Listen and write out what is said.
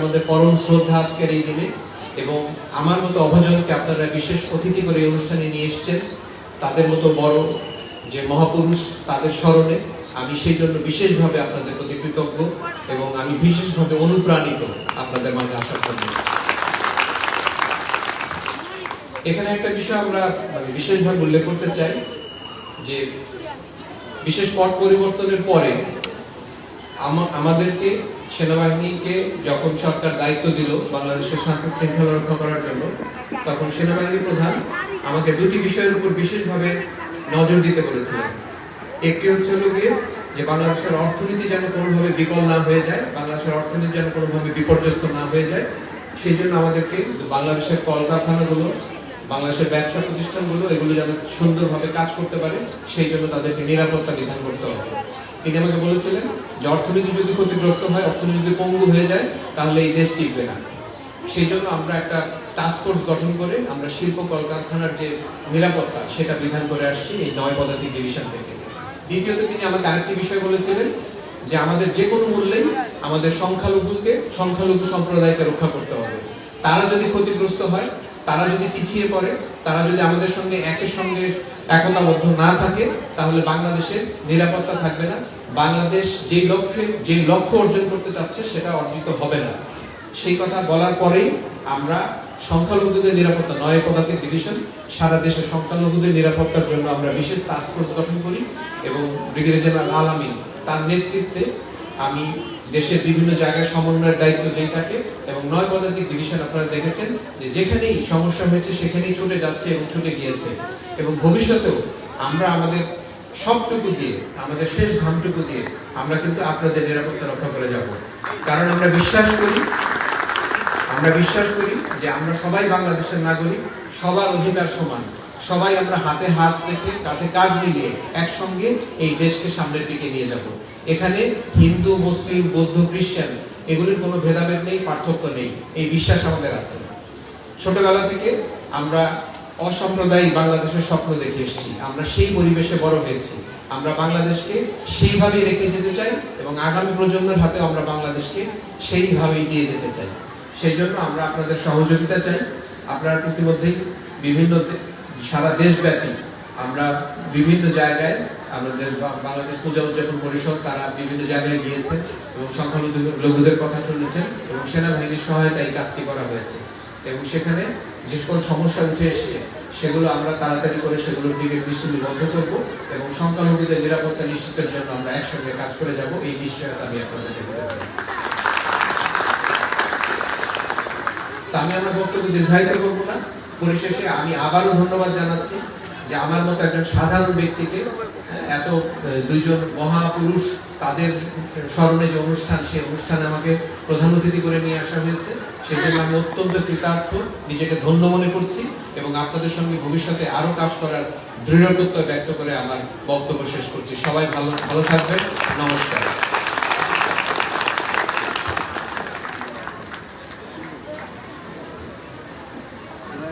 আমাদের পরম শ্রদ্ধা আজকের এই দিনে। এবং আমার মতো অভাজনকে আপনারা বিশেষ অতিথি করে এই অনুষ্ঠানে নিয়ে এসেছেন। তাদের মতো বড় যে মহাপুরুষ তাদের স্মরণে আমি সেই জন্য বিশেষভাবে আপনাদের প্রতি কৃতজ্ঞ এবং আমি বিশেষভাবে অনুপ্রাণিত আপনাদের মাঝে আসার জন্য। এখানে একটা বিষয় আমরা মানে বিশেষভাবে উল্লেখ করতে চাই যে বিশেষ পট পরিবর্তনের পরে আমাদেরকে সেনাবাহিনীকে যখন সরকার দায়িত্ব দিল বাংলাদেশের শান্তি শৃঙ্খলা রক্ষা করার জন্য, তখন সেনাবাহিনী প্রধান আমাকে দুটি বিষয়ের উপর বিশেষভাবে নজর দিতে বলেছিলেন। একটি হচ্ছে হলো গিয়ে যে বাংলাদেশের অর্থনীতি যেন কোনোভাবে বিকল না হয়ে যায়, বাংলাদেশের অর্থনীতি যেন কোনোভাবে বিপর্যস্ত না হয়ে যায়, সেই জন্য আমাদেরকে বাংলাদেশের কলকারখানাগুলো, বাংলাদেশের ব্যবসা প্রতিষ্ঠানগুলো, এগুলো যেন সুন্দরভাবে কাজ করতে পারে, সেই জন্য তাদেরকে নিরাপত্তা বিধান করতে হবে। তিনি আমাকে বলেছিলেন যে অর্থনীতি যদি ক্ষতিগ্রস্ত হয়, অর্থনীতি যদি পঙ্গু হয়ে যায়, তাহলে এই দেশ টিকবে না। সেই জন্য আমরা একটা টাস্ক ফোর্স গঠন করে আমরা শিল্প কলকারখানার যে নিরাপত্তা, সেটা বিধান করে আসছি এই নয় পদাতিক ডিভিশন থেকে। দ্বিতীয়ত তিনি আমাকে আরেকটি বিষয় বলেছিলেন যে আমাদের যে কোনো মূল্যেই আমাদের সংখ্যালঘুকে, সংখ্যালঘু সম্প্রদায়কে রক্ষা করতে হবে। তারা যদি ক্ষতিগ্রস্ত হয় তারা যদি পিছিয়ে পড়ে, তারা যদি আমাদের সঙ্গে একের সঙ্গে একতাবদ্ধ না থাকে, তাহলে বাংলাদেশের নিরাপত্তা থাকবে না। বাংলাদেশ যেই লক্ষ্যে, যেই লক্ষ্য অর্জন করতে চাচ্ছে, সেটা অর্জিত হবে না। সেই কথা বলার পরেই আমরা সংখ্যালঘুদের নিরাপত্তা, নয় পদাতিক ডিভিশন সারা দেশে সংখ্যালঘুদের নিরাপত্তার জন্য আমরা বিশেষ টাস্ক ফোর্স গঠন করি এবং ব্রিগেডিয়ার জেনারেল আলামিন তার নেতৃত্বে আমি দেশের বিভিন্ন জায়গায় সমন্বয়ের দায়িত্ব দিয়ে থাকে এবং নয় পদাতিক ডিভিশন আপনারা দেখেছেন যে যেখানেই সমস্যা হয়েছে সেখানেই ছুটে যাচ্ছে এবং ছুটে গিয়েছে। এবং ভবিষ্যতেও আমরা আমাদের সবটুকু দিয়ে, আমাদের শেষ ঘামটুকু দিয়ে আমরা কিন্তু আপনাদের নিরাপত্তা রক্ষা করে যাব। কারণ আমরা বিশ্বাস করি, আমরা বিশ্বাস করি যে আমরা সবাই বাংলাদেশের নাগরিক, সবার অধিকার সমান। সবাই আমরা হাতে হাত রেখে কাঁধে কাঁধ মিলিয়ে একসঙ্গে এই দেশকে সামনের দিকে নিয়ে যাব। এখানে হিন্দু, মুসলিম, বৌদ্ধ, খ্রিস্টান, এগুলির কোনো ভেদাভেদ নেই, পার্থক্য নেই। এই বিশ্বাস আমাদের আছে। ছোটবেলা থেকে আমরা অসাম্প্রদায়িক বাংলাদেশের স্বপ্ন দেখে এসেছি। আমরা সেই পরিবেশে বড় হয়েছি। আমরা বাংলাদেশকে সেইভাবেই রেখে যেতে চাই এবং আগামী প্রজন্মের হাতে আমরা বাংলাদেশকে সেইভাবেই দিয়ে যেতে চাই। সেই জন্য আমরা আপনাদের সহযোগিতা চাই। আপনারা ইতিমধ্যেই বিভিন্ন সারা দেশব্যাপী আমরা বিভিন্ন জায়গায় আমাদের বাংলাদেশ পূজা উদযাপন পরিষদ, তারা বিভিন্ন জায়গায় গিয়েছে এবং সংখ্যালঘু লঘুদের কথা শুনেছেন এবং সেনাবাহিনীর সহায়তায় এই কাজটি করা হয়েছে। এবং সেখানে যে সকল সমস্যা উঠে এসেছে, সেগুলো আমরা তাড়াতাড়ি করে সেগুলোর দিকে দৃষ্টি নিবদ্ধ করব এবং সংখ্যালঘুদের নিরাপত্তা নিশ্চিতের জন্য আমরা একসঙ্গে কাজ করে যাব। এই নিশ্চয়তা আমি আপনাদেরকে পারি তা আমি আমার বক্তব্য দীর্ঘায়িত করব না। পরিশেষে আমি আবারও ধন্যবাদ জানাচ্ছি যে আমার মতো একজন সাধারণ ব্যক্তিকে এত দুইজন মহাপুরুষ তাদের স্মরণে যে অনুষ্ঠান, সেই অনুষ্ঠানে আমাকে প্রধান অতিথি করে নিয়ে আসা হয়েছে। সেই জন্য আমি অত্যন্ত কৃতার্থ, নিজেকে ধন্য মনে করছি এবং আপনাদের সঙ্গে ভবিষ্যতে আরও কাজ করার দৃঢ় ব্যক্ত করে আমার বক্তব্য শেষ করছি। সবাই ভালো ভালো থাকবেন। নমস্কার।